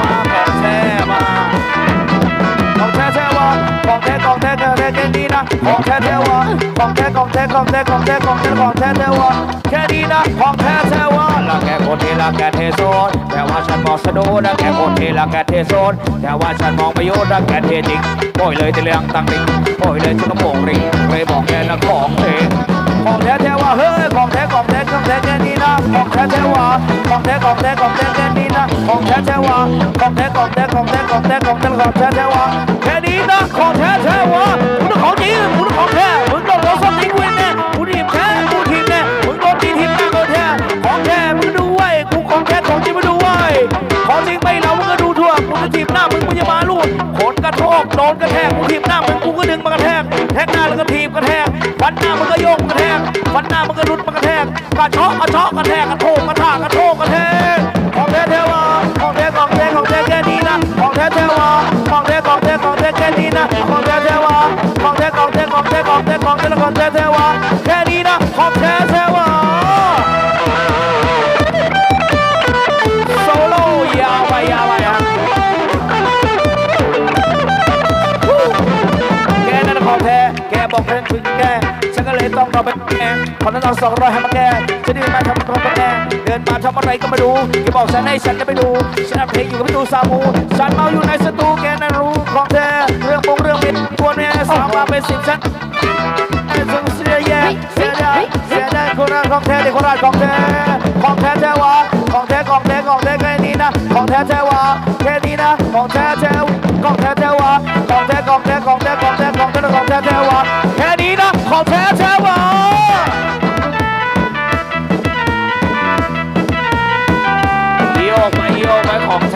มาของแท้มาของแท้แท้วาของแท้ของแท้แท้แท้แค่นี้นะของแท้แท้วาของแท้ของแท้ของแท้ของแท้ของแท้ของแท้แท้วาแค่นี้นะของแท้แท้วาละแกโคตรเทละแกเทโซนแต่ว่าฉันมองสะดุดละแกโคตรเทละแกเทโซนแต่ว่าฉันมองประโยชน์ละแกเทจริงปล่อยเลยต่เรื่องตังติงปล่อยเลยฉันก็โมงริงเลยบอกแกนะของเทของแท้แท้วาเฮ้ยของแท้ของแท้ของแท้แค่นี้นะของแท้แท้วาของแท้ของแท้ของแท้แค่ ของแท้ของแท้ของแท้ของแท้ของแท้ของแท้แท้ว่าแค่นี้นะของแท้แท้ว่ามึงต้องของจริงมึงต้องของแท้มึงต้องรอสักทีเว้ยแน่กูทีมแท้กูทีมแน่มึงโดนตีทีมแน่ก็แท้ของแท้มึงดูไว้กูของแท้ของจริงมาดูไว้ของจริงไม่เรามึงก็ดูทั่วกูจะทีมหน้ามึงมึงอย่มาลูดโขนกระโทกโดนกระแทกกูทีมหน้ามึงกูก็ดึงมากระแทกแทกหน้าแล้วก็ทีมกระแทกฟันหน้ามึงก็โยกกระแทกฟันหน้ามึงก็รุดมากระแทกกระชาะกระชาะกระแทกกระโทกกระทากกระโทกกระแทก บอกเพลงถึงแกฉันก็เลยต้องรอเป็นแกขอนั้นเอาสองร้อยให้มาแกจะได้มาทำตัวเป็นแกเดินมาทำอะไรก็ไม่รู้แกบอกฉันให้ฉันจะไปดูฉันอัดเพลงอยู่กับตูซามูฉันเมาอยู่ในสตูแกนั่นรู้ของแท้เรื่องปงเรื่องเป็นกวนแม่สาวมาเป็นสิบฉันไอ้สงเสียแย่เสียดายเสียดายคนนั้นของแท้เด็กคนนั้นของแท้ของแท้แท้วะของแท้ของแท้ของแท้แค่นี้นะของแท้แท้วะแค่นี้นะของแท้แท้ของแท้แท้วะของแท้ของแท้ของแท้ของแท้ ของแท้ของแท้แท้วะแค่นี้นะของแท้แท้วะโยกไปโยกมาของแท้